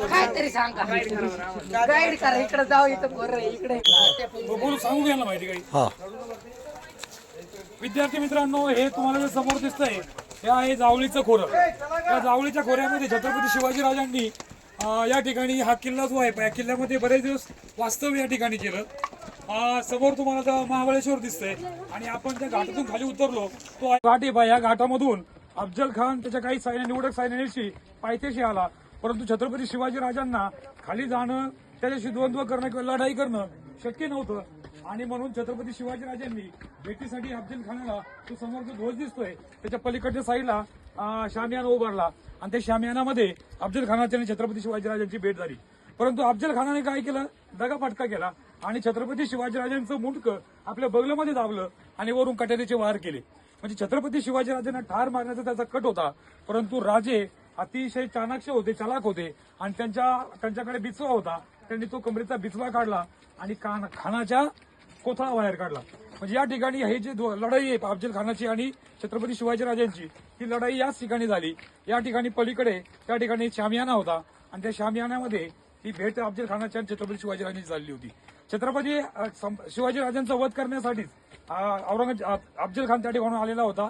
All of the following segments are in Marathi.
काहीतरी सांगा. गाईड करा इकडे जाऊ इथं बरं इकडे बोलू सांगू घ्या ना माहिती काही. हा. विद्यार्थी मित्रांनो हे तुम्हाला जे समोर दिसतंय हे आहे जावळीचं खोरं. या जावळीच्या खोऱ्यामध्ये छत्रपती शिवाजी राजांनी या ठिकाणी हा किल्ला जो आहे या किल्ल्यामध्ये बरेच दिवस वास्तव्य या ठिकाणी केलं. समोर तुम्हाला आता महाबळेश्वर दिसतंय. आणि आपण त्या घाटातून खाली उतरलो तो घाट आहे या घाटामधून अफजल खान त्याच्या काही सैन्य निवडक सैन्याशी पायथ्याशी आला. परंतु छत्रपती शिवाजी राजांना खाली जाणं त्याच्याशी द्वंद्व करणं किंवा लढाई करणं शक्य नव्हतं. आणि म्हणून छत्रपती शिवाजी राजांनी भेटीसाठी अफजल खानाला तो समोर जो ध्वज दिसतोय त्याच्या पलीकडच्या साईडला शामियाना उभारला. आणि त्या शामियानामध्ये अफजल खानाची आणि छत्रपती शिवाजी राजांची भेट झाली. परंतु अफजल खानाने काय केलं? दगा फटका केला. आणि छत्रपती शिवाजी राजांचं मुंडकं आपल्या बगलामध्ये दाबलं आणि वरून कट्यारीचे वार केले. म्हणजे छत्रपती शिवाजी राजांना ठार मारण्याचा त्याचा कट होता. परंतु राजे अतिशय चाणाक्ष होते चालाक होते. आणि त्यांच्या त्यांच्याकडे बिचवा होता. त्यांनी तो कमरेचा बिचवा काढला आणि खानाच्या कोथळा बाहेर काढला. म्हणजे या ठिकाणी हे जी लढाई आहे अफजल खानाची आणि छत्रपती शिवाजी राजांची ही लढाई याच ठिकाणी झाली. या ठिकाणी पलीकडे त्या ठिकाणी शामियाना होता. आणि त्या शामियानामध्ये ही भेट अफजल खानाच्या आणि छत्रपती शिवाजी राजांची झाली होती. छत्रपती सं- शिवाजी राजांचा वध करण्यासाठीच औरंगजेब अफजल खान त्या ठिकाणी आलेला होता.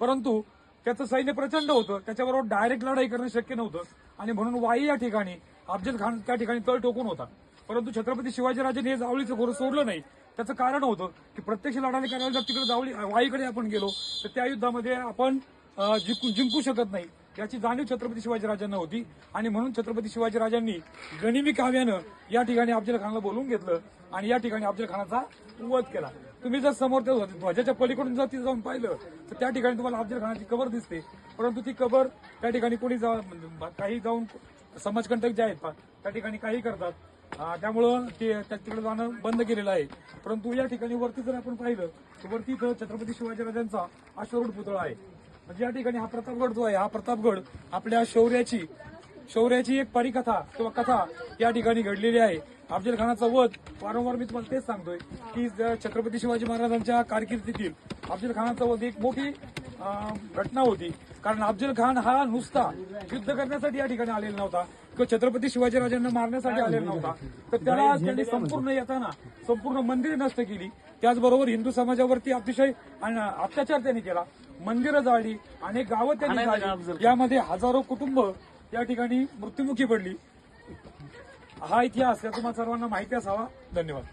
परंतु त्याचं सैन्य प्रचंड होतं. त्याच्याबरोबर डायरेक्ट लढाई करणं शक्य नव्हतं. आणि म्हणून वाई या ठिकाणी अफजल खान त्या ठिकाणी तळ टोकून होता. परंतु छत्रपती शिवाजी शिवाजीराजांनी हे जावळीचं घोरं सोडलं नाही. त्याचं कारण होतं की प्रत्यक्ष लढाई करायला जर तिकडे जावळी वाईकडे आपण गेलो तर त्या युद्धामध्ये आपण जिंकू जिंकू शकत नाही. याची जाणीव छत्रपती शिवाजीराजांना होती. आणि म्हणून छत्रपती शिवाजीराजांनी गणिमी काव्यानं या ठिकाणी अफजल खानला बोलवून घेतलं आणि या ठिकाणी अफजल खानाचा वध केला. तुम्ही जर समोर त्या ध्वजाच्या पलीकडून जर तिथे जाऊन पाहिलं तर त्या ठिकाणी तुम्हाला अफजल खानाची कबर दिसते. परंतु ती कबर त्या ठिकाणी कोणी जा- काही जाऊन समाजकंटक जे आहेत त्या ठिकाणी काही करतात. त्यामुळं ते तिकडे जाणं बंद केलेलं आहे. परंतु या ठिकाणी वरती जर आपण पाहिलं तर वरती इथं छत्रपती शिवाजीराजांचा अश्वरूढ पुतळा आहे. म्हणजे या ठिकाणी हा प्रतापगड जो आहे हा प्रतापगड आपल्या शौर्याची शौर्याची एक परिकथा किंवा कथा या ठिकाणी घडलेली आहे. अफजल खानाचा वध वारंवार मी तुम्हाला तेच सांगतोय की ज- छत्रपती शिवाजी महाराजांच्या कारकिर्दीतील अफजल खानाचा वध एक मोठी घटना होती. कारण अफजल खान हा नुसता युद्ध करण्यासाठी या ठिकाणी आलेला नव्हता. किंवा छत्रपती शिवाजीराजांना मारण्यासाठी आलेला नव्हता. तर त्याला त्यांनी संपूर्ण येताना संपूर्ण मंदिरे नष्ट केली. त्याचबरोबर हिंदू समाजावरती अतिशय अत्याचार त्यांनी केला. मंदिरं जाळली अनेक गावं त्यांनी जाळली. यामध्ये हजारो कुटुंब या ठिकाणी मृत्युमुखी पडली. हा इतिहास या तुम्हाला सर्वांना माहिती असावा. धन्यवाद.